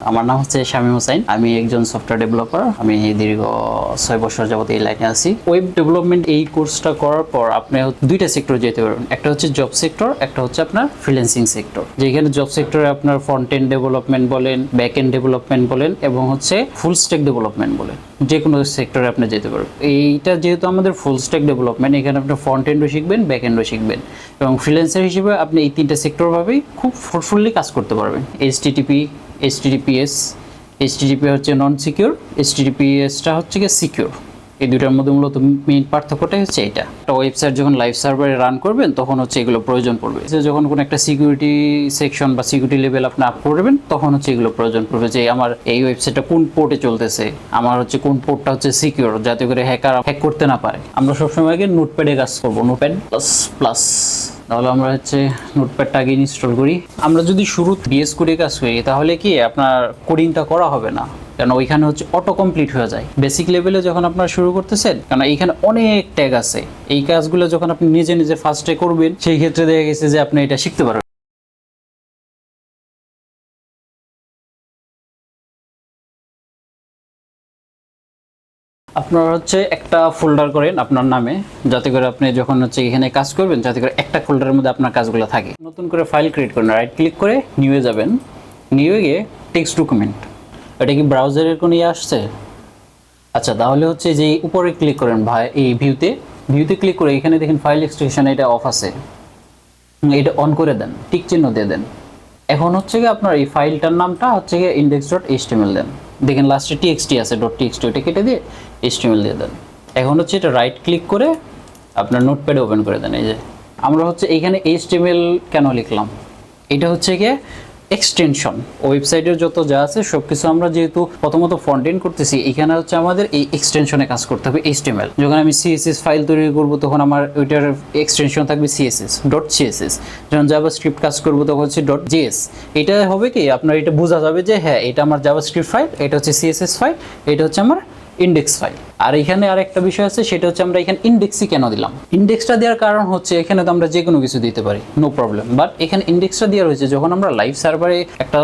আমার নাম হচ্ছে শামীম হোসাইন। আমি একজন সফটওয়্যার ডেভেলপার আমি দীর্ঘ ছয় বছর যাবত এই লাইনে আছি। ওয়েব ডেভেলপমেন্ট এই কোর্সটা করার পর আপনি দুইটা সেক্টর যেতে পারবেন। একটা হচ্ছে জব সেক্টর একটা হচ্ছে আপনার ফ্রিল্যান্সিং সেক্টর যেখানে জব সেক্টরে আপনার ফ্রন্ট এন্ড ডেভেলপমেন্ট বলেন ব্যাক এন্ড ডেভেলপমেন্ট বলেন এবং হচ্ছে ফুল স্ট্যাক ডেভেলপমেন্ট বলেন। যে কোনো সেক্টরে আপনি যেতে পারবেন। এইটা যেহেতু আমাদের ফুল স্ট্যাক ডেভেলপমেন্ট এখানে আপনি ফ্রন্ট এন্ডও শিখবেন ব্যাক এন্ডও শিখবেন। এবং ফ্রিল্যান্সার হিসেবে আপনি এই তিনটা সেক্টরভাবেই খুব ফ্রুটফুলি কাজ করতে পারবেন। এইচটিটিপি এইচটিটিপিএস এইচটিডিপি হচ্ছে নন সিকিউর এইচটিডিপিএসটা হচ্ছে গিয়ে সিকিউর এই দুইটার মধ্যে মূলত মেইন পার্থক্যটাই হচ্ছে এটা। একটা ওয়েবসাইট যখন লাইভ সার্ভারে রান করবেন, তখন হচ্ছে এগুলো প্রয়োজন পড়বে। যে যখন কোনো একটা সিকিউরিটি সেকশন বা সিকিউরিটি লেভেল আপনি আপ করবেন, তখন হচ্ছে এগুলো প্রয়োজন পড়বে যে আমার এই ওয়েবসাইটটা কোন পোর্টে চলতেছে, আমার হচ্ছে কোন পোর্টটা হচ্ছে সিকিউর যাতে করে হ্যাকার হ্যাক করতে না পারে। আমরা সবসময় আগে নোটপ্যাডে কাজ করব নোটপ্যাড প্লাস প্লাস তাহলে আমরা হচ্ছে নোটপ্যাডটা আগে ইনস্টল করি। আমরা যদি শুরু বিএস করে কাজ করি, তাহলে কি আপনার কোডিংটা করা হবে না? কারণ ওইখানে হচ্ছে অটো কমপ্লিট হয়ে যায়। বেসিক লেভেলে যখন আপনারা শুরু করতেছেন, কারণ এইখানে অনেক ট্যাগ আছে। এই কাজগুলো যখন আপনি নিজে নিজে ফার্স্টে করবেন, সেই ক্ষেত্রে দেখা গেছে যে আপনি এটা শিখতে পারবেন। আপনার হচ্ছে একটা ফোল্ডার করেন আপনার নামে, যাতে করে আপনি যখন হচ্ছে এখানে কাজ করবেন, যাতে করে একটা ফোল্ডারের মধ্যে আপনার কাজগুলো থাকে। নতুন করে ফাইল ক্রিয়েট করেন রাইট ক্লিক করে নিউয়ে যাবেন। নিউয়ে গিয়ে টেক্সট ডকুমেন্ট এটা কি ব্রাউজারের কোনো ইয়ে আসছে? আচ্ছা তাহলে হচ্ছে যে উপরে ক্লিক করেন ভাই, এই ভিউতে ভিউতে ক্লিক করে এখানে দেখেন ফাইল এক্সটেনশন এটা অফ আছে। এটা অন করে দেন টিক চিহ্ন দিয়ে দেন। এখন হচ্ছে গিয়ে আপনার এই ফাইলটার নামটা হচ্ছে গিয়ে ইন্ডেক্স ডট এইচটিএমএল দেন। দেখেন লাস্টে টিএক্সটি আছে ডট টিএক্সটি ওটা কেটে দিয়ে এইচটিএমএল দিয়ে দেন। এখন হচ্ছে এটা রাইট ক্লিক করে আপনার নোটপ্যাডে ওপেন করে দেন, এই যে। আমরা হচ্ছে এইখানে এইচটিএমএল কেন লিখলাম? এটা হচ্ছে গিয়ে এক্সটেনশন ওয়েবসাইটের যত যা আছে সব কিছু আমরা যেহেতু প্রথমত ফ্রন্ট এন্ড করতেছি, এখানে হচ্ছে আমাদের এই এক্সটেনশনে কাজ করতে হবে এইচটিএমএল যখন আমি সিএসএস ফাইল তৈরি করব, তখন আমার ওইটার এক্সটেনশন থাকবে সিএসএস ডট সিএসএস যখন জাভা স্ক্রিপ্ট কাজ করব, তখন হচ্ছে ডট জিএস এটা হবে কি? আপনার এটা বোঝা যাবে যে হ্যাঁ এটা আমার জাভা স্ক্রিপ্ট ফাইল এটা হচ্ছে সিএসএস ফাইল এটা হচ্ছে আমার ইন্ডেক্স ফাইল আর এখানে আর একটা বিষয় আছে, সেটা হচ্ছে আমরা এখানে ইন্ডেক্সই কেন দিলাম? ইন্ডেক্সটা দেওয়ার কারণ হচ্ছে এখানে তো আমরা যে কোনো কিছু দিতে পারি নো প্রবলেম বাট এখানে ইন্ডেক্সটা দেওয়া রয়েছে, যখন আমরা লাইভ সার্ভারে একটা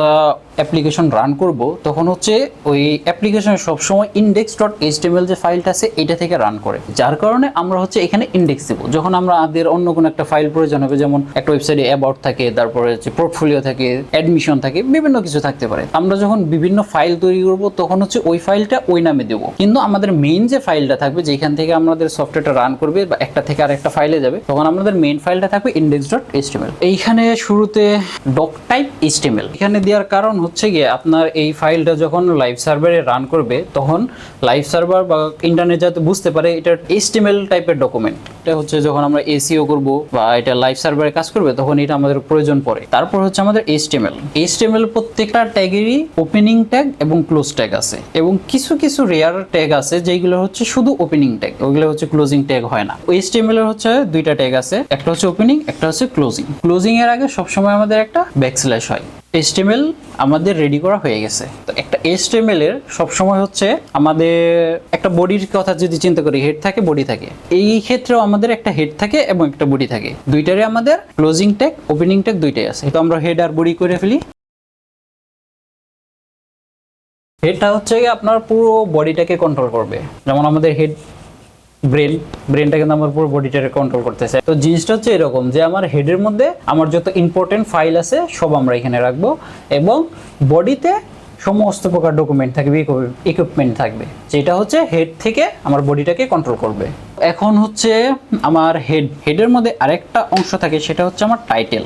অ্যাপ্লিকেশন রান করব, তখন হচ্ছে ওই অ্যাপ্লিকেশনে সবসময় ইন্ডেক্স ডট এইচটিএমএল যে ফাইলটা আছে, এটা থেকে রান করে। যার কারণে আমরা হচ্ছে এখানে ইন্ডেক্স দেবো। যখন আমরা আমাদের অন্য কোনো একটা ফাইল প্রয়োজন হবে, যেমন একটা ওয়েবসাইটে অ্যাবাউট থাকে, তারপরে হচ্ছে পোর্টফোলিও থাকে অ্যাডমিশন থাকে, বিভিন্ন কিছু থাকতে পারে। আমরা যখন বিভিন্ন ফাইল তৈরি করব, তখন হচ্ছে ওই ফাইলটা ওই নামে দেবো। কিন্তু আমাদের মেইন যে ফাইলটা থাকবে যেখান থেকে আমাদের সফটওয়্যারটা রান করবে বা একটা থেকে আরেকটা ফাইলে যাবে, তখন আমাদের মেইন ফাইলটা থাকবে ইন্ডেক্স ডট এইচটিএমএল এইখানে শুরুতে ডক টাইপ এইচটিএমএল এখানে দেওয়ার কারণ হচ্ছে গিয়ে আপনার এই ফাইলটা যখন লাইভ সার্ভারে রান করবে, তখন লাইভ সার্ভার বা ইন্টারনেট যাতে বুঝতে পারে, এটা এইচটিএমএল টাইপের ডকুমেন্ট এটা হচ্ছে যখন আমরা এসিও করব বা এটা লাইভ সার্ভারে কাজ করবে, তখন এটা আমাদের প্রয়োজন পড়ে। তারপর হচ্ছে আমাদের এইচটিএমএল এইচটিএমএল প্রত্যেকটা ট্যাগেরই ওপেনিং ট্যাগ এবং ক্লোজ ট্যাগ আছে এবং কিছু কিছু রেয়ার ট্যাগ আছে যেগুলো হচ্ছে শুধু ওপেনিং ট্যাগ ওইগুলো হচ্ছে ক্লোজিং ট্যাগ হয় না। এইচটিএমএল এর হচ্ছে দুইটা ট্যাগ আছে, একটা হচ্ছে ওপেনিং একটা হচ্ছে ক্লোজিং ক্লোজিং এর আগে সবসময় আমাদের একটা ব্যাকস্ল্যাশ হয়। এইচটিএমএল আমাদের রেডি করা হয়ে গেছে। তো একটা এইচটিএমএল এর সবসময় হচ্ছে আমাদের একটা বডির কথা যদি চিন্তা করি হেড থাকে বডি থাকে। এই ক্ষেত্রেও আমাদের একটা হেড থাকে এবং একটা বডি থাকে। দুইটারে আমাদের ক্লোজিং ট্যাগ ওপেনিং ট্যাগ দুইটাই আছে। তো আমরা হেড আর বডি করে ফেলি। হেডটা হচ্ছে আপনার পুরো বডিটাকে কন্ট্রোল করবে। যেমন আমাদের হেড ব্রেন ব্রেনটা কিন্তু আমার পুরো বডিটাকে কন্ট্রোল করতেছে। তো জিনিসটা হচ্ছে এরকম যে আমার হেডের মধ্যে আমার যত ইম্পর্টেন্ট ফাইল আছে, সব আমরা এখানে রাখব এবং বডিতে সমস্ত প্রকার ডকুমেন্ট থাকবে ইকুইপমেন্ট থাকবে। যেটা হচ্ছে হেড থেকে আমার বডিটাকে কন্ট্রোল করবে। এখন হচ্ছে আমার হেড হেডের মধ্যে আরেকটা অংশ থাকে, সেটা হচ্ছে আমার টাইটেল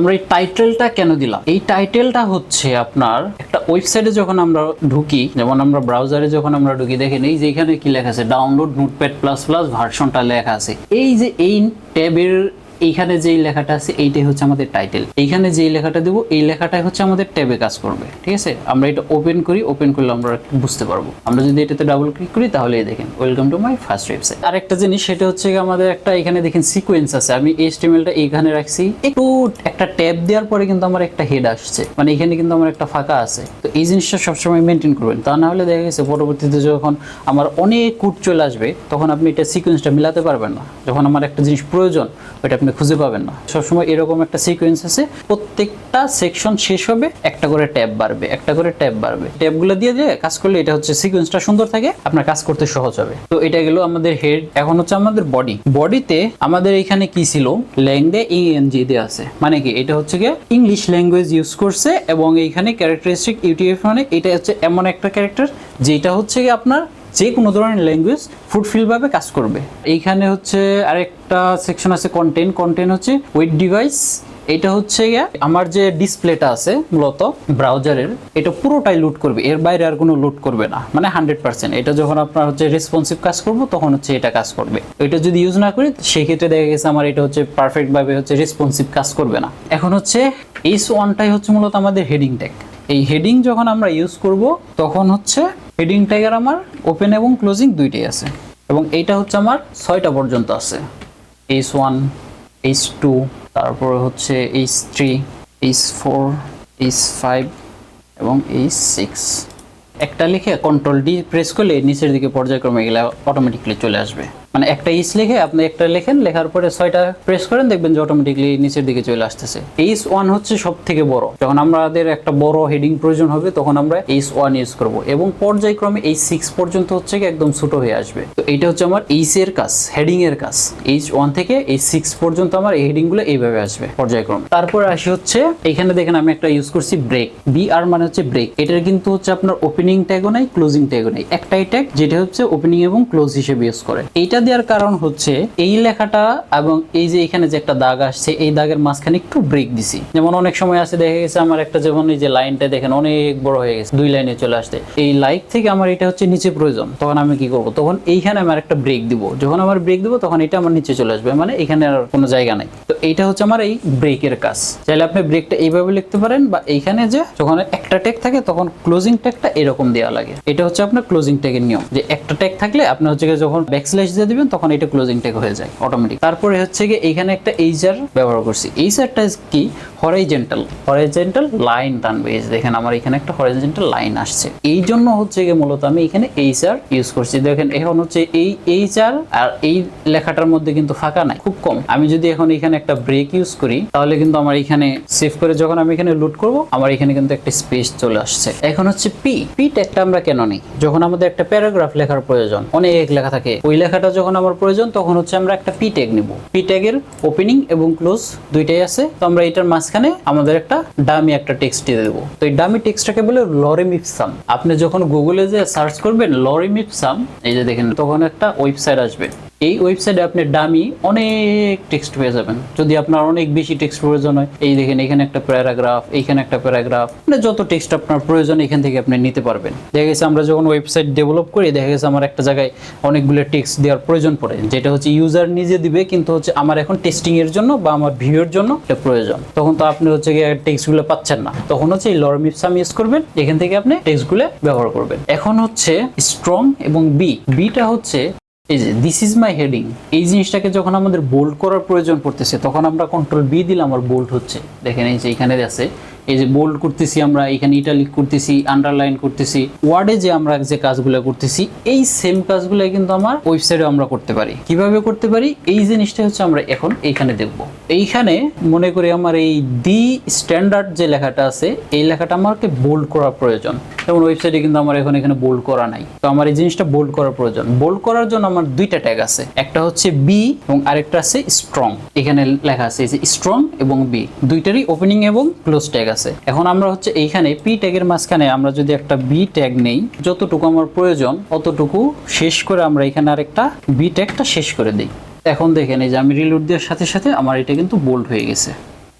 আমরা এই টাইটেলটা কেন দিলাম? এই টাইটেলটা হচ্ছে আপনার একটা ওয়েবসাইটে যখন আমরা ঢুকি, যেমন আমরা ব্রাউজারে যখন আমরা ঢুকি, দেখেন এই যে এখানে কি লেখা আছে? ডাউনলোড নোটপ্যাড প্লাস প্লাস ভার্সনটা লেখা আছে। এই যে এই ট্যাবের এইখানে যেই লেখাটা আছে, এইটাই হচ্ছে আমাদের টাইটেল এইখানে যেই লেখাটা দেবো, এই লেখাটাই হচ্ছে আমাদের ট্যাবে কাজ করবে, ঠিক আছে? আমরা এটা ওপেন করি ওপেন করলে আমরা বুঝতে পারব। আমরা যদি এটাতে ডাবল ক্লিক করি তাহলে দেখেন welcome to my first website আরেকটা জিনিস, সেটা হচ্ছে আমাদের একটা এখানে দেখেন সিকোয়েন্স আছে। আমি এই এইচটিএমএলটা এইখানে রাখছি। একটু একটা ট্যাব দেওয়ার পরে কিন্তু আমার একটা হেড আসছে। মানে এখানে কিন্তু আমার একটা ফাঁকা আছে। তো এই জিনিসটা সবসময় মেনটেন করবেন। তা না হলে দেখা গেছে, পরবর্তীতে যখন আমার অনেক কুট চলে আসবে, তখন আপনি এটা সিকোয়েন্সটা মিলাতে পারবেন না। যখন আমার একটা জিনিস প্রয়োজন, ওইটা আপনি খুঁজে পাবেন না। সবসময় এরকম একটা সিকোয়েন্স আছে, প্রত্যেকটা সেকশন শেষ হবে, একটা করে ট্যাব বাড়বে, একটা করে ট্যাব বাড়বে। ট্যাবগুলো দিয়ে দিয়ে কাজ করলে এটা হচ্ছে সিকোয়েন্সটা সুন্দর থাকে, আপনার কাজ করতে সহজ হবে। তো এটা গেল আমাদের হেড এখন হচ্ছে আমাদের বডি বডিতে আমাদের এখানে কি ছিল? ল্যাংদে ইএনজি দেওয়া আছে। মানে কি? এটা হচ্ছে গিয়ে ইংলিশ ল্যাঙ্গুয়েজ ইউজ করছে এবং এইখানে ক্যারেক্টারিস্টিক ইউটিএফ মানে এটা হচ্ছে এমন একটা ক্যারেক্টার যেটা হচ্ছে গিয়ে আপনার যে কোনো ধরনের ল্যাঙ্গুয়েজ ফুটফিলভাবে কাজ করবে। এইখানে হচ্ছে আরেকটা সেকশন আছে কন্টেন্ট কন্টেন্ট হচ্ছে উইথ ডিভাইস এটা হচ্ছে আমার যে ডিসপ্লেটা আছে মূলত ব্রাউজারের এটা পুরোটাই লুট করবে। এর বাইরে আর কোনো লুট করবে না। মানে হান্ড্রেড পার্সেন্ট এটা যখন আপনার হচ্ছে রেসপন্সিভ কাজ করব, তখন হচ্ছে এটা কাজ করবে। এটা যদি ইউজ না করি সেই ক্ষেত্রে দেখা গেছে আমার এটা হচ্ছে পারফেক্টভাবে হচ্ছে রেসপন্সিভ কাজ করবে না। এখন হচ্ছে এইস ওয়ানটাই হচ্ছে মূলত আমাদের হেডিং ট্যাগ এই হেডিং যখন আমরা ইউজ করব, তখন হচ্ছে হেডিং ট্যাগের আমার ওপেন এবং ক্লোজিং দুইটাই আছে। এবং এইটা হচ্ছে আমার ছয়টা পর্যন্ত আছে। এইচ ওয়ান এইচ টু তারপরে হচ্ছে H three H four H five এবং এইচ সিক্স একটা লিখে কন্ট্রোল ডি প্রেস করলে নিচের দিকে পর্যায়ক্রমে গেলে অটোমেটিকলি চলে আসবে। মানে একটা ইস লিখে আপনি একটা লেখেন, লেখার পরে ছয়টা প্রেস করেন, দেখবেন যে অটোমেটিকলি নিচের দিকে চলে আসতেছে। এইচ ওয়ান হচ্ছে সব থেকে বড়। যখন আমাদের একটা বড় হেডিং প্রয়োজন হবে, তখন আমরা এইচ ওয়ান ইউজ করব। এবং পর্যায়ক্রমে এই সিক্স পর্যন্ত হচ্ছে একদম ছোট হয়ে আসবে। তো এইটা হচ্ছে আমার এইচ এর কাজ হেডিং এর কাজ। এইচ ওয়ান থেকে এই সিক্স পর্যন্ত আমার এই হেডিংগুলো এইভাবে আসবে পর্যায়ক্রম। তারপর আসি হচ্ছে, এখানে দেখেন আমি একটা ইউজ করছি ব্রেক বি আর মানে হচ্ছে ব্রেক এটার কিন্তু হচ্ছে আপনার ওপেনিং ট্যাগও নাই ক্লোজিং ট্যাগও নাই। একটাই ট্যাগ যেটা হচ্ছে ওপেনিং এবং ক্লোজ হিসেবে ইউজ করে। এইটা দেওয়ার কারণ হচ্ছে এই লেখাটা এবং এই যে এখানে যে একটা দাগ আসছে, এই দাগের মাঝখানে একটু ব্রেক দিছি। যেমন অনেক সময় আছে, দেখা গেছে আমার একটা যেমন এই যে লাইনটা দেখেন, অনেক বড় হয়ে গেছে, দুই লাইনে চলে আসতে এই লাইক থেকে আমার এটা হচ্ছে নিচে প্রয়োজন, তখন আমি কি করব? তখন এইখানে আমার একটা ব্রেক দিব। যখন আমার ব্রেক দিব, তখন এটা আমার নিচে চলে আসবে মানে এখানে আর কোনো জায়গা নাই। তো এইটা হচ্ছে আমার এই ব্রেকের কাজ। চাইলে আপনি ব্রেকটা এইভাবে লিখতে পারেন, বা এইখানে যে যখন একটা ট্যাগ থাকে, তখন ক্লোজিং ট্যাগটা এরকম দেওয়া লাগে। এটা হচ্ছে আপনার ক্লোজিং ট্যাগের নিয়ম, যে একটা ট্যাগ থাকলে আপনি হচ্ছে যখন ব্যাকস্ল্যাশ দিয়ে দিবেন, তখন এটা ক্লোজিং ট্যাগ হয়ে যায় অটোমেটিক তারপরে হচ্ছে গিয়ে এইখানে একটা এইচার ব্যবহার করছি। এইচারটা কি? হরাইজেন্টাল হরাইজেন্টাল লাইন টানবে। এই দেখেন, আমার এখানে একটা হরাইজেন্টাল লাইন আসছে। এই জন্য হচ্ছে গিয়ে মূলত আমি এখানে এইচার ইউজ করছি। দেখেন, এখন হচ্ছে এই এইচার আর এই লেখাটার মধ্যে কিন্তু ফাঁকা নাই, খুব কম। আমি যদি এখন এখানে একটা ব্রেক ইউজ করি, তাহলে কিন্তু আমার এখানে সেভ করে যখন আমি এখানে লুট করব, আমার এখানে কিন্তু একটা স্পেস চলে আসছে। এখন হচ্ছে পি পি ট্যাগটা আমরা কেন নেই? যখন আমাদের একটা প্যারাগ্রাফ লেখার প্রয়োজন, অনেক লেখা থাকে, ওই লেখাটা যখন আমার প্রয়োজন, তখন হচ্ছে আমরা একটা পি ট্যাগ নেব। পি ট্যাগের ওপেনিং এবং ক্লোজ দুইটাই আছে। তো আমরা এটার মাঝখানে আমাদের একটা ডামি একটা টেক্সট দিয়ে দেবো। তো এই ডামি টেক্সটটাকে বলে লরেমিপসাম আপনি যখন গুগলে যে সার্চ করবেন লরেমিপসাম এই যে দেখেন, তখন একটা ওয়েবসাইট আসবে। এই ওয়েবসাইটে আপনি ডামি অনেক টেক্সট পেয়ে যাবেন। যদি আপনার অনেক বেশি টেক্সট প্রয়োজন হয়, এই দেখেন এখানে একটা প্যারাগ্রাফ এইখানে একটা প্যারাগ্রাফ মানে যত টেক্সট আপনার প্রয়োজন, এখান থেকে আপনি নিতে পারবেন। দেখা গেছে আমরা যখন ওয়েবসাইট ডেভেলপ করি, দেখা গেছে আমার একটা জায়গায় অনেকগুলো টেক্সট দেওয়ার প্রয়োজন পড়ে। যেটা হচ্ছে ইউজার নিজে দিবে, কিন্তু হচ্ছে আমার এখন টেস্টিং এর জন্য বা আমার ভিউয়ের জন্য এটা প্রয়োজন। তখন তো আপনি হচ্ছে গিয়ে টেক্সটগুলো পাচ্ছেন না। তখন হচ্ছে এই লরমিপসাম ইউজ করবেন, এখান থেকে আপনি টেক্সটগুলো ব্যবহার করবেন। এখন হচ্ছে স্ট্রং এবং বি বিটা হচ্ছে এই যে দিস ইজ মাই হেডিং এই জিনিসটাকে যখন আমাদের বোল্ড করার প্রয়োজন পড়তেছে, তখন আমরা কন্ট্রোল বি দিলাম আর বোল্ড হচ্ছে। দেখেন এই যে, এখানে আছে। এই যে বোল্ড করতেছি আমরা, এখানে ইটালিক করতেছি আন্ডারলাইন করতেছি ওয়ার্ডে যে আমরা যে কাজগুলো করতেছি, এই সেম কাজগুলো কিন্তু আমার ওয়েবসাইটে আমরা করতে পারি। কীভাবে করতে পারি? এই জিনিসটা হচ্ছে আমরা এখন এইখানে দেখব। এইখানে মনে করি আমার এই দি স্ট্যান্ডার্ড যে লেখাটা আছে, এই লেখাটা আমাকে বোল্ড করা প্রয়োজন। যেমন ওয়েবসাইটে কিন্তু আমার এখন এখানে বোল্ড করা নাই। তো আমার এই জিনিসটা বোল্ড করা প্রয়োজন। বোল্ড করার জন্য আমার দুইটা ট্যাগ আছে। একটা হচ্ছে বি এবং আরেকটা আছে স্ট্রং এখানে লেখা আছে স্ট্রং এবং বি দুইটারই ওপেনিং এবং ক্লোজ ট্যাগ আছে। এখন আমরা হচ্ছে এইখানে পি ট্যাগের মাঝখানে আমরা যদি একটা বি ট্যাগ নেই, যতটুকু আমার প্রয়োজন, অতটুকু শেষ করে আমরা এখানে আরেকটা বি ট্যাগটা শেষ করে দিই। এখন দেখেন এই যে আমি রিলোড দেওয়ার সাথে সাথে আমার এটা কিন্তু বোল্ড হয়ে গেছে।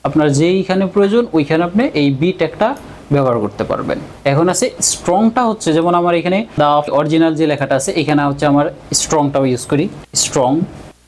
আপনার যেইখানে প্রয়োজন, ওইখানে আপনি এই বি ট্যাগটা ব্যবহার করতে পারবেন। এখন আছে স্ট্রংটা হচ্ছে, যেমন আমার এখানে দা অরিজিনাল যে লেখাটা আছে, এখানে হচ্ছে আমার স্ট্রংটাও ইউজ করি। স্ট্রং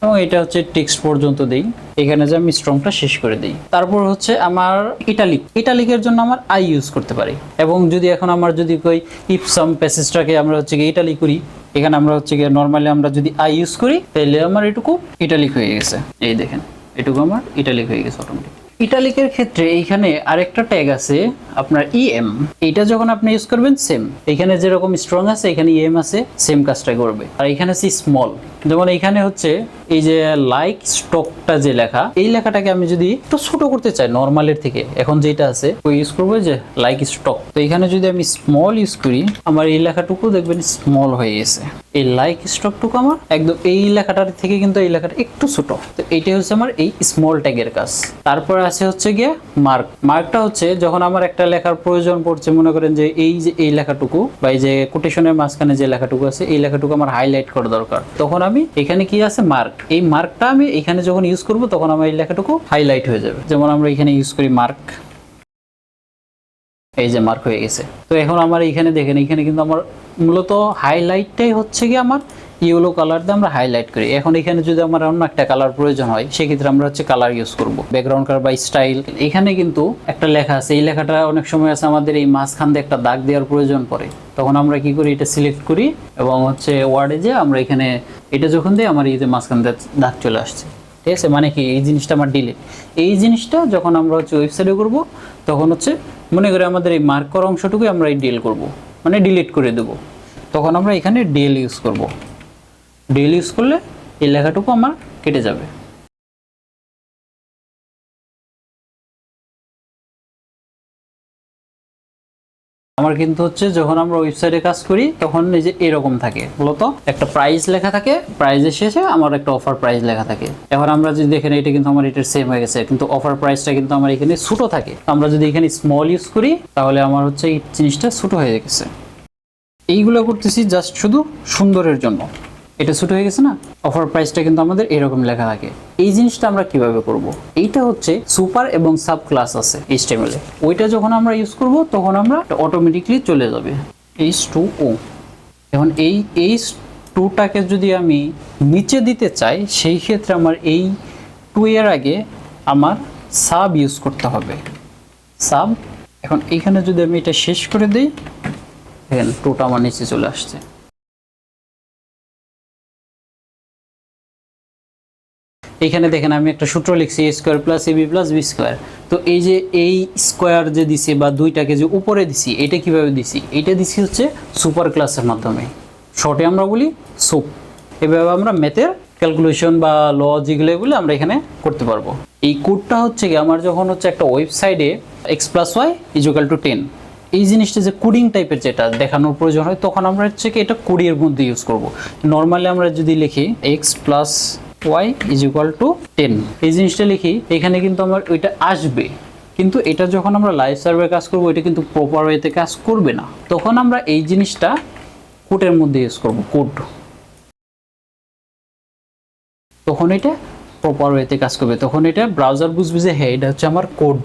এবং এটা হচ্ছে টেক্সট পর্যন্ত দেই। এখানে যে আমি স্ট্রংটা শেষ করে দিই। তারপর হচ্ছে আমার ইটালিক ইটালিকের জন্য আমার আই ইউজ করতে পারি। এবং যদি এখন আমার যদি কই ইপসাম প্যাসেজটাকে আমরা হচ্ছে গিয়ে ইটালি করি, এখানে আমরা হচ্ছে গিয়ে নর্মালি আমরা যদি আই ইউজ করি তাহলে আমার এটুকু ইটালিক হয়ে গেছে। এই দেখেন, এটুকু আমার ইটালিক হয়ে গেছে অটোমেটিক ইটালিকের ক্ষেত্রে এইখানে আরেকটা ট্যাগ আছে, আপনার ইএম এটা যখন আপনি ইউজ করবেন সেম এখানে যেরকম স্ট্রং আছে, এখানে ইএম আছে সেম কাজটা করবে। আর এখানে আছে স্মল যেমন এইখানে হচ্ছে এই যে লাইক স্টকটা যে লেখা, এই লেখাটাকে আমি যদি একটু ছোট করতে চাই নর্মালের থেকে, এখন যেটা আছে, ওই ইউজ করব যে লাইক স্টক তো এখানে যদি আমি স্মল ইউজ করি, আমার এই লেখাটুকু দেখবেন স্মল হয়ে গেছে। এই লাইক স্টকটুকু আমার একদম এই লেখাটার থেকে কিন্তু এই লেখাটা একটু ছোট। তো এইটাই হচ্ছে আমার এই স্মল ট্যাগের কাজ। তারপরে আছে হচ্ছে গিয়ে মার্ক মার্কটা হচ্ছে যখন আমার একটা লেখার প্রয়োজন পড়ছে, মনে করেন যে এই যে এই লেখাটুকু বা এই যে কোটেশনের মাঝখানে যে লেখাটুকু আছে, এই লেখাটুকু আমার হাইলাইট করা দরকার। তখন আমি এখানে কি আছে? মার্ক এই মার্কটা আমি এখানে যখন ইউজ করব, তখন আমার এই লেখাটুকু হাইলাইট হয়ে যাবে। যেমন আমরা এখানে ইউজ করি মার্ক এই যে মার্ক হয়ে গেছে। তো এখন আমার এইখানে দেখেন এখানে কিন্তু আমার মূলত হাইলাইটটাই হচ্ছে কি আমার ইয়েলো কালার দিয়ে আমরা হাইলাইট করি। এখন এখানে যদি আমার অন্য একটা কালার প্রয়োজন হয়, সেক্ষেত্রে আমরা হচ্ছে কালার ইউজ করব। ব্যাকগ্রাউন্ড কালার বা স্টাইল এখানে কিন্তু একটা লেখা আছে। এই লেখাটা অনেক সময় আছে আমাদের এই মাঝখান দিয়ে একটা দাগ দেওয়ার প্রয়োজন পড়ে। তখন আমরা কি করি, এটা সিলেক্ট করি এবং হচ্ছে ওয়ার্ডে যে আমরা এখানে এটা যখন দিই, আমার এই যে মাঝখান দিয়ে দাগ চলে আসছে। ঠিক আছে? মানে কি? এই জিনিসটা আমার ডিলিট এই জিনিসটা যখন আমরা হচ্ছে ওয়েবসাইটে করব, তখন হচ্ছে মনে করি আমাদের এই মার্ক করা অংশটুকুই আমরা এই ডিল করব। মানে ডিলিট করে দেব। তখন আমরা এখানে ডিএল ইউজ করব। ডিএল ইউজ করলে এই লেখাটুকু আমার কেটে যাবে। আমার কিন্তু হচ্ছে যখন আমরা ওয়েবসাইটে কাজ করি, তখন এই যে এরকম থাকে। মূলত একটা প্রাইস লেখা থাকে প্রাইজের শেষে আমার একটা অফার প্রাইস লেখা থাকে। এখন আমরা যদি দেখেন, এটা কিন্তু আমার এটার সেম হয়ে গেছে, কিন্তু অফার প্রাইসটা কিন্তু আমার এখানে ছোটো থাকে। আমরা যদি এখানে স্মল ইউজ করি, তাহলে আমার হচ্ছে এই জিনিসটা ছোটো হয়ে গেছে। এইগুলো করতেছি জাস্ট শুধু সুন্দরের জন্য। এটা ছোট হয়ে গেছে না? অফার প্রাইসটা কিন্তু আমাদের এরকম লেখা থাকে। এই জিনিসটা আমরা কীভাবে করব? এইটা হচ্ছে সুপার এবং সাব ক্লাস আছে এইচটিএমএল এ। ওইটা যখন আমরা ইউজ করব, তখন আমরা অটোমেটিকলি চলে যাবে। এইচ টু ও এখন এই এইচ টুটাকে যদি আমি নিচে দিতে চাই, সেই ক্ষেত্রে আমার এই টু এর আগে আমার সাব ইউজ করতে হবে। সাব এখন এইখানে যদি আমি এটা শেষ করে দিই, দেখেন টুটা আমার নিচে চলে আসছে। এখানে দেখেন আমি একটা সূত্র লিখছি A square plus A B plus B square তো এই যে এই স্কোয়ার যে দিছি বা দুইটাকে যে উপরে দিছি, এটা কীভাবে দিছি? এটা দিছি হচ্ছে সুপার ক্লাসের মাধ্যমে। শর্টে আমরা বলি সুপ এভাবে আমরা ম্যাথের ক্যালকুলেশন বা ল যেগুলো এগুলো আমরা এখানে করতে পারব। এই কোডটা হচ্ছে কি, আমার যখন হচ্ছে একটা ওয়েবসাইটে X plus Y is equal to ten এই জিনিসটা যে কোডিং টাইপের যেটা দেখানোর প্রয়োজন হয়, তখন আমরা হচ্ছে কি এটা কোডির মধ্যে ইউজ করব। নর্মালি আমরা যদি লিখি X plus Y is equal to ten এই জিনিসটা লিখি, এখানে কিন্তু আমার ওইটা আসবে। কিন্তু এটা যখন আমরা লাইভ সার্ভে কাজ করব, এটা কিন্তু প্রপার ওয়েতে কাজ করবে না। তখন আমরা এই জিনিসটা কোডের মধ্যে ইউজ করব কোড তখন এটা প্রপার ওয়েতে কাজ করবে। তখন এটা ব্রাউজার বুঝবে যে হ্যাঁ এটা হচ্ছে আমার কোড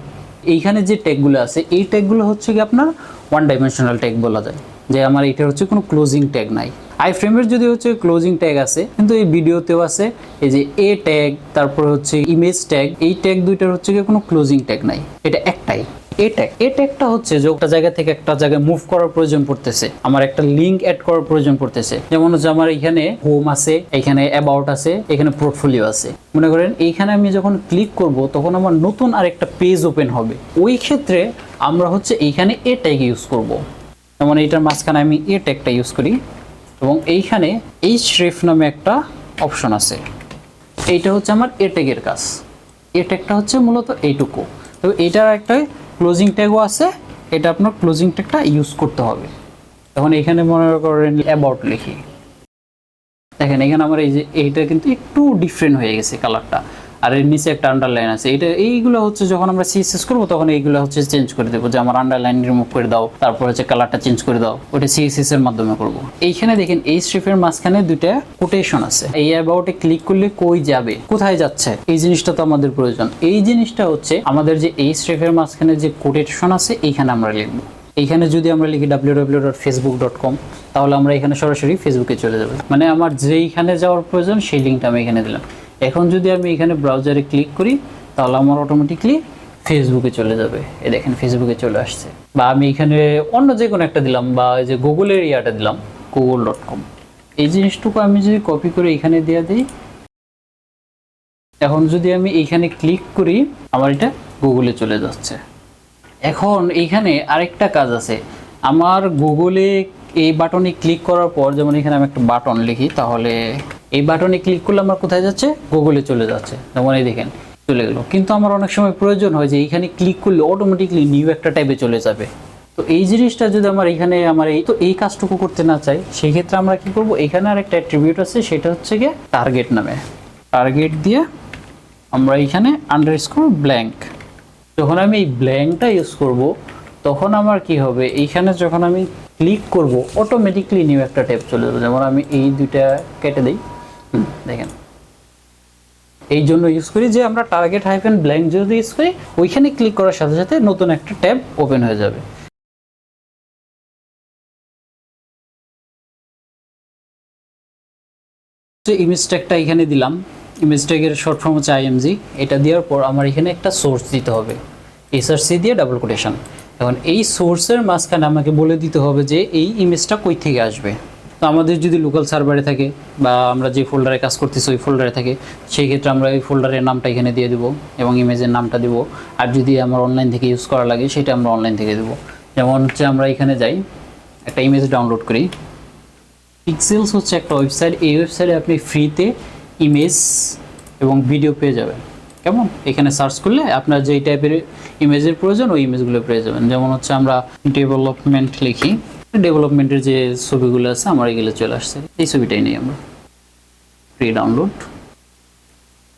এইখানে যে ট্যাগগুলো আছে, এই ট্যাগগুলো হচ্ছে কি আপনার ওয়ান ডাইমেনশনাল ট্যাগ বলা যায়। যে আমার এটা হচ্ছে কোনো ক্লোজিং ট্যাগ নাই। আই ফ্রেমের যদি হচ্ছে ক্লোজিং ট্যাগ আছে, কিন্তু এই ভিডিওতেও আছে, এই যে এ ট্যাগ তারপর হচ্ছে ইমেজ ট্যাগ এই ট্যাগ দুইটার হচ্ছে কোনো ক্লোজিং ট্যাগ নাই। এটা একটাই। এ ট্যাগ এ ট্যাগটা হচ্ছে যে একটা জায়গা থেকে একটা জায়গায় মুভ করার প্রয়োজন পড়তেছে। আমার একটা লিঙ্ক অ্যাড করার প্রয়োজন পড়তেছে। যেমন হচ্ছে আমার এখানে হোম আছে, এখানে অ্যাবাউট আছে, এখানে পোর্টফোলিও আছে। মনে করেন এইখানে আমি যখন ক্লিক করব, তখন আমার নতুন আরেকটা পেজ ওপেন হবে। ওই ক্ষেত্রে আমরা হচ্ছে এইখানে এ ট্যাগ ইউজ করব। যেমন এইটার মাঝখানে আমি এ ট্যাগটা ইউজ করি এবং এইখানে এই শ্রেফ নামে একটা অপশন আছে। এইটা হচ্ছে আমার এ ট্যাগের কাজ। এ ট্যাগটা হচ্ছে মূলত এইটুকু। তবে এইটার একটা ক্লোজিং ট্যাগও আছে, এটা আপনার ক্লোজিং ট্যাগটা ইউজ করতে হবে। তখন এখানে মনে করেন অ্যাবাউট লিখি। দেখেন, এখানে আমার এই যে এইটা কিন্তু একটু ডিফারেন্ট হয়ে গেছে কালারটা আর এর নিচে একটা আন্ডারলাইন আছে। এটা এইগুলো হচ্ছে যখন আমরা সিএসএস করব, তখন এইগুলো হচ্ছে চেঞ্জ করে দেবো। যে আমার আন্ডারলাইন রিমুভ করে দাও, তারপর হচ্ছে কালারটা চেঞ্জ করে দাও। ওটা সিএসএস এর মাধ্যমে করব। এইখানে দেখেন, এই স্ট্রিপের মাঝখানে দুইটা কোটেশন আছে। এই অ্যাবাউটে ক্লিক করলে কই যাবে, কোথায় যাচ্ছে, এই জিনিসটা তো আমাদের প্রয়োজন। এই জিনিসটা হচ্ছে আমাদের যে এই স্ট্রিপের মাঝখানে যে কোটেশন আছে, এইখানে আমরা লিখব। এইখানে যদি আমরা লিখি W W dot Facebook dot com তাহলে আমরা এখানে সরাসরি ফেসবুকে চলে যাব। মানে আমার যেইখানে যাওয়ার প্রয়োজন, সেই লিঙ্কটা আমি এখানে দিলাম। এখন যদি আমি এখানে ব্রাউজারে ক্লিক করি, তাহলে আমার অটোমেটিকলি ফেসবুকে চলে যাবে। এই দেখেন ফেসবুকে চলে আসছে। বা আমি এখানে অন্য যে কোনো একটা দিলাম, বা এই যে গুগলের ইয়াটা দিলাম গুগল ডট কম এই জিনিসটুকু আমি যদি কপি করে এখানে দিয়ে দিই, এখন যদি আমি এইখানে ক্লিক করি, আমার এটা গুগলে চলে যাচ্ছে। এখন এইখানে আরেকটা কাজ আছে। আমার গুগলে এই বাটনে ক্লিক করার পর, যেমন এখানে আমি একটা বাটন লিখি, তাহলে এই বাটনে ক্লিক করলে আমার কোথায় যাচ্ছে? গুগলে চলে যাচ্ছে। যেমন এই দেখেন, চলে গেলো। কিন্তু আমার অনেক সময় প্রয়োজন হয় যে এইখানে ক্লিক করলে অটোমেটিকলি নিউ একটা টাইপে চলে যাবে। তো এই জিনিসটা যদি আমার এখানে আমার এই তো এই কাজটুকু করতে না চাই সেই ক্ষেত্রে আমরা কি করব? এখানে আর একটা অ্যাট্রিবিউট আছে, সেটা হচ্ছে গিয়ে টার্গেট নামে। টার্গেট দিয়ে আমরা এখানে আন্ডারস্কোর ব্ল্যাঙ্ক যখন আমি এই ব্ল্যাঙ্কটা ইউজ করব তখন আমার কি হবে? এইখানে যখন আমি ক্লিক করব অটোমেটিকলি নিউ একটা ট্যাব চলে যাবে। যেমন আমি এই দুইটা কেটে দিই। দেখেন। এই জন্য ইউজ করি যে আমরা টার্গেট হাইফেন ব্ল্যাঙ্ক যদি ইউজ করি, ওইখানে ক্লিক করার সাথে সাথে নতুন একটা ট্যাব ওপেন হয়ে যাবে। ইমেজ ট্যাগটা এখানে দিলাম। ইমেজ ট্যাগের শর্ট ফর্ম হচ্ছে আইএমজি এটা দেওয়ার পর আমার এখানে একটা সোর্স দিতে হবে। এসআরসি দিয়ে ডাবল কোটেশন এখন এই সোর্সের মাঝখানে আমাকে বলে দিতে হবে যে এই ইমেজটা কই থেকে আসবে? তো আমাদের যদি লোকাল সার্ভারে থাকে বা আমরা যে ফোল্ডারে কাজ করতেছি ওই ফোল্ডারে থাকে, সেই ক্ষেত্রে আমরা ওই ফোল্ডারের নামটা এখানে দিয়ে দেবো এবং ইমেজের নামটা দিব। আর যদি আমার অনলাইন থেকে ইউজ করা লাগে, সেটা আমরা অনলাইন থেকে দেবো। যেমন হচ্ছে আমরা এখানে যাই, একটা ইমেজ ডাউনলোড করি। পিক্সেলস হচ্ছে একটা ওয়েবসাইট এই ওয়েবসাইটে আপনি ফ্রিতে ইমেজ এবং ভিডিও পেয়ে যাবেন। কেমন? এখানে সার্চ করলে আপনার যেই টাইপের ইমেজের প্রয়োজন, ওই ইমেজগুলো পেয়ে যাবেন। যেমন হচ্ছে আমরা ডেভেলপমেন্ট লিখি। ডেভেলপমেন্টের যে ছবিগুলো আছে, আমার এগুলো চলে আসছে। এই ছবিটাই নেই আমরা। ফ্রি ডাউনলোড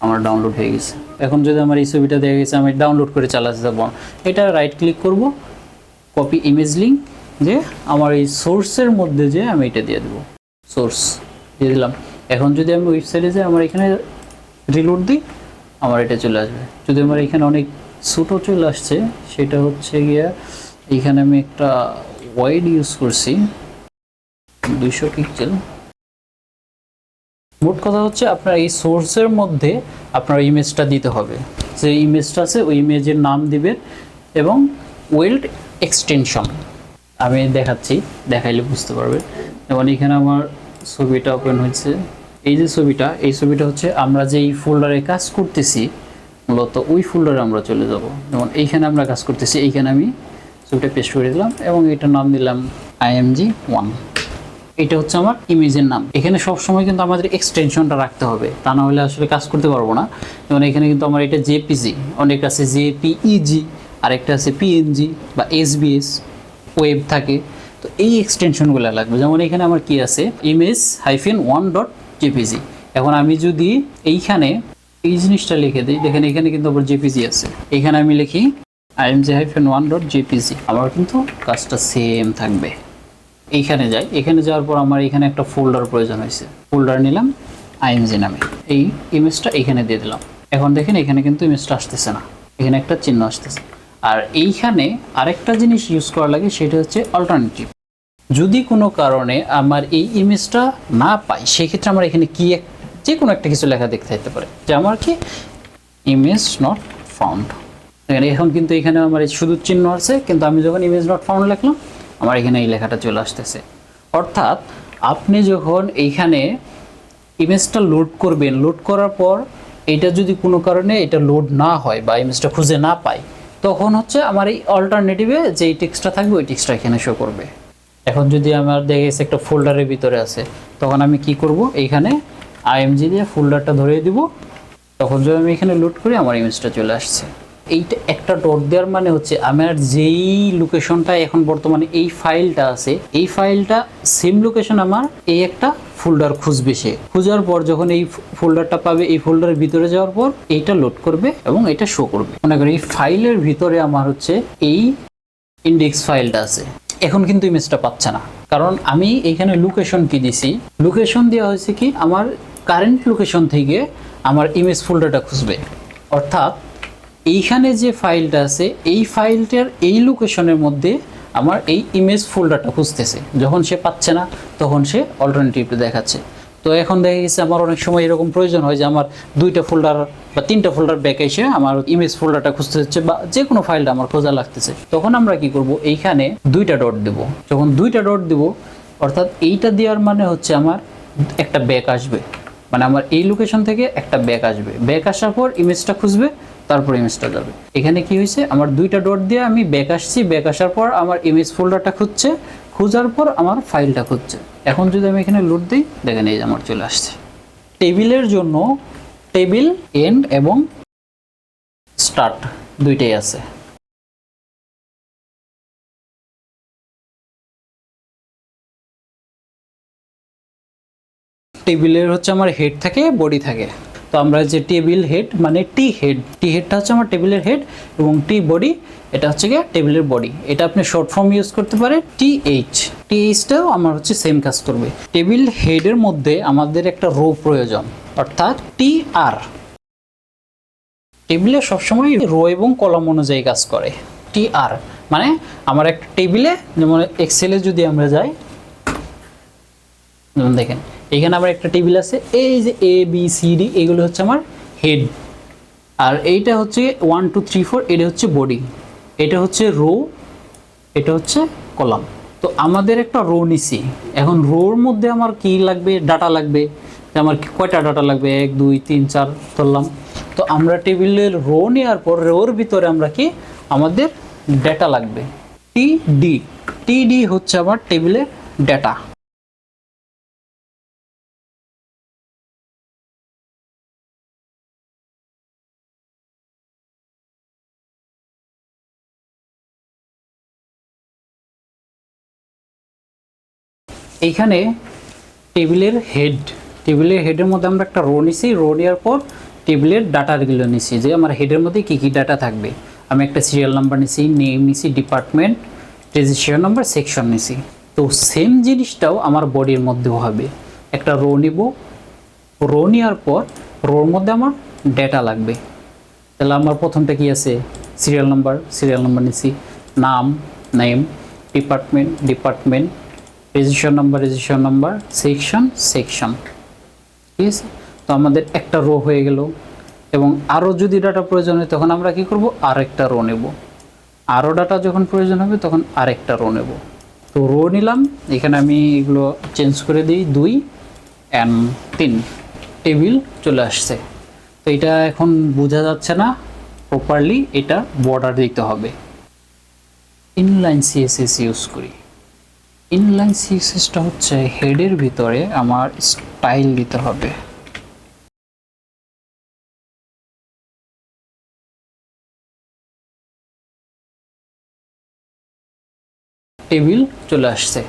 আমার ডাউনলোড হয়ে গেছে। এখন যদি আমার এই ছবিটা দেখা গেছে, আমি ডাউনলোড করে চালাতে যাব। এটা রাইট ক্লিক করব কপি ইমেজ লিঙ্ক যে আমার এই সোর্সের মধ্যে যে আমি এটা দিয়ে দেবো। সোর্স দিয়ে দিলাম। এখন যদি আমি ওয়েবসাইটে যাই, আমার এখানে রিলোড দিই। আমার এটা চলে আসবে। যদি আমার এখানে অনেক ছোটো চলে আসছে, সেটা হচ্ছে গিয়া এখানে আমি একটা ওয়াইড ইউজ করছি, দুইশো পিক্সেল মোট কথা হচ্ছে আপনার এই সোর্সের মধ্যে আপনার ইমেজটা দিতে হবে। যে ইমেজটা আছে, ওই ইমেজের নাম দিবেন এবং ওয়েল্ড এক্সটেনশন আমি দেখাচ্ছি, দেখাইলে বুঝতে পারবে যেমন এখানে আমার ছবিটা ওপেন হয়েছে। এই যে ছবিটা, এই ছবিটা হচ্ছে আমরা যেই ফোল্ডারে কাজ করতেছি, মূলত ওই ফোল্ডারে আমরা চলে যাব। যেমন এইখানে আমরা কাজ করতেছি, এইখানে আমি ছবিটা পেস্ট করে দিলাম এবং এটার নাম দিলাম আইএমজি ওয়ান এটা হচ্ছে আমার ইমেজের নাম। এখানে সব সময় কিন্তু আমাদের এক্সটেনশনটা রাখতে হবে, তা না হলে আসলে কাজ করতে পারব না। যেমন এখানে কিন্তু আমার এটা জেপিজি অনেক আছে জেপিইজি আরেকটা আছে পিএনজি বা এসবিএস ওয়েব থাকে। তো এই এক্সটেনশনগুলো লাগবে। যেমন এখানে আমার কি আছে? Image hyphen one dot JPG এখন আমি যদি এইখানে এই জিনিসটা লিখে দিই, দেখেন এখানে কিন্তু আবার জেপিজি আছে। এখানে আমি লিখি IMG hyphen one dot JPG আমার কিন্তু কাজটা সেম থাকবে। এইখানে যাই, এখানে যাওয়ার পর আমার এখানে একটা ফোল্ডার প্রয়োজন হয়েছে। ফোল্ডার নিলাম আইএমজি নামে। এই ইমেজটা এখানে দিয়ে দিলাম। এখন দেখেন এখানে কিন্তু ইমেজটা আসতেছে না। এখানে একটা চিহ্ন আসতেছে। আর এইখানে আরেকটা জিনিস ইউজ করা লাগে, সেটা হচ্ছে অল্টারনেটিভ যদি কোনো কারণে আমার এই ইমেজটা না পাই, সেক্ষেত্রে আমার এখানে কি এক যে কোনো একটা কিছু লেখা দেখতে যেতে পারে যে আমার কি ইমেজ নট ফাউন্ড দেখেন এখন কিন্তু এখানে আমার এই শুধু চিহ্ন আছে, কিন্তু আমি যখন ইমেজ নট ফাউন্ড লিখলাম, আমার এখানে এই লেখাটা চলে আসতেছে। অর্থাৎ আপনি যখন এইখানে ইমেজটা লোড করবেন লোড করার পর এটা যদি কোনো কারণে এটা লোড না হয় বা ইমেজটা খুঁজে না পাই, তখন হচ্ছে আমার এই অল্টারনেটিভে যেই টেক্সটটা থাকবে, ওই টেক্সটটা এখানে শো করবে। এখন যদি আমার দেখে গেছে একটা ফোল্ডারের ভিতরে আছে, তখন আমি কি করব? এইখানে আইএমজি দিয়ে ফোল্ডারটা ধরিয়ে দিব। তখন যদি আমি এখানে লোড করি, আমার ইমেজটা চলে আসছে। এইটা একটা ডট দেওয়ার মানে হচ্ছে আমার যেই লোকেশনটা এখন বর্তমানে এই ফাইলটা আছে, এই ফাইলটা সেম লোকেশন আমার এই একটা ফোল্ডার খুঁজবে সে। খোঁজার পর যখন এই ফোল্ডারটা পাবে, এই ফোল্ডারের ভিতরে যাওয়ার পর এইটা লোড করবে এবং এটা শো করবে। মনে করি এই ফাইলের ভিতরে আমার হচ্ছে এই ইন্ডেক্স ফাইলটা আছে। এখন কিন্তু ইমেজটা পাচ্ছে না। কারণ আমি এখানে লোকেশন কি দিছি? লোকেশন দেওয়া হয়েছে কি? আমার কারেন্ট লোকেশন থেকে আমার ইমেজ ফোল্ডারটা খুঁজবে। অর্থাৎ এইখানে যে ফাইলটা আছে, এই ফাইলটার এই লোকেশনের মধ্যে আমার এই ইমেজ ফোল্ডারটা খুঁজতেছে। যখন সে পাচ্ছে না, তখন সে অল্টারনেটিভটা দেখাচ্ছে। তো এখন দেখা গেছে আমার অনেক সময় এরকম প্রয়োজন হয় যে আমার দুইটা ফোল্ডার বা তিনটা ফোল্ডার ব্যাক এসে আমার ইমেজ ফোল্ডারটা খুঁজতে হচ্ছে বা যে কোনো ফাইলটা আমার খোঁজা লাগতেছে। তখন আমরা কি করব? এইখানে দুইটা ডট দেব। যখন দুইটা ডট দেব, অর্থাৎ এইটা দেওয়ার মানে হচ্ছে আমার একটা ব্যাক আসবে। মানে আমার এই লোকেশন থেকে একটা ব্যাক আসবে। ব্যাক আসার পর ইমেজটা খুঁজবে তারপর ইমেজটা যাবে। এখানে কি হয়েছে? আমার দুইটা ডট দিয়ে আমি ব্যাক আসছি। ব্যাক আসার পর আমার ইমেজ ফোল্ডারটা খুঁজছে। খোঁজার পর আমার ফাইলটা খুঁজছে। এখন যদি আমি এখানে লোড দিই, দেখেন এই আমার চলে আসছে। টেবিলের জন্য টেবিল এন্ড এবং স্টার্ট দুইটাই আছে। টেবিলের হচ্ছে আমার হেড থাকে বডি থাকে। তো আমরা যে টেবিল হেড মানে টি হেড টি হেডটা হচ্ছে আমার টেবিলের হেড এবং টি বডি এটা হচ্ছে গিয়ে টেবিলের বডি এটা আপনি শর্ট ফর্ম ইউজ করতে পারেন টি এইচ টি এইচটাও আমার হচ্ছে সেম কাজ করবে। টেবিল হেডের মধ্যে আমাদের একটা রো প্রয়োজন, অর্থাৎ টি আর টেবিলে সবসময় রো এবং কলম অনুযায়ী কাজ করে টি আর মানে আমার একটা টেবিলে যেমন এক্সেলে যদি আমরা যাই, যেমন দেখেন এখানে আমার একটা টেবিল আছে, এই যে এ বি সি ডি এগুলো হচ্ছে আমার হেড আর এইটা হচ্ছে ওয়ান টু থ্রি ফোর এটা হচ্ছে বডি এটা হচ্ছে রো এটা হচ্ছে কলাম তো আমাদের একটা রো নিছি। এখন রোর মধ্যে আমার কি লাগবে? ডাটা লাগবে। যে আমার কয়টা ডাটা লাগবে? এক, দুই, তিন, চার ধরলাম। তো আমরা টেবিলের রো নেওয়ার পর রোর ভিতরে আমরা কি? আমাদের ডেটা লাগবে। টি ডি টি ডি হচ্ছে আমার টেবিলের ডেটা এইখানে টেবিলের হেড টেবিলের হেডের মধ্যে আমরা একটা রো নিছি। রো নেওয়ার পর টেবিলের ডাটাগুলো নিছি যে আমার হেডের মধ্যে কী কী ডাটা থাকবে। আমি একটা সিরিয়াল নাম্বার নিছি নেম নিছি ডিপার্টমেন্ট রেজিস্ট্রেশন নাম্বার সেকশন নিছি। তো সেম জিনিসটাও আমার বডির মধ্যেও হবে। একটা রো নিব। রো নেওয়ার পর রোর মধ্যে আমার ডেটা লাগবে। তাহলে আমার প্রথমটা কি আছে? সিরিয়াল নাম্বার সিরিয়াল নাম্বার নিছি। নাম name department department registration number registration number section section ঠিক আছে? তো আমাদের একটা রো হয়ে গেল। এবং আরও যদি ডাটা প্রয়োজন হয়, তখন আমরা কি করব? আরেকটা রো নেব। আরও ডাটা যখন প্রয়োজন হবে, তখন আরেকটা রো নেব। তো রো নিলাম। এখানে আমি এগুলো চেঞ্জ করে দিই। দুই অ্যান্ড তিন। টেবিল চলে আসছে। তো এটা এখন বোঝা যাচ্ছে না প্রপারলি এটা বর্ডার দিতে হবে। ইনলাইন সিএসএস ইউজ করি। ইনলাইন সিক্সটা হচ্ছে হেডের ভিতরে আমার স্টাইল দিতে হবে। টেবিল চলে আসছে।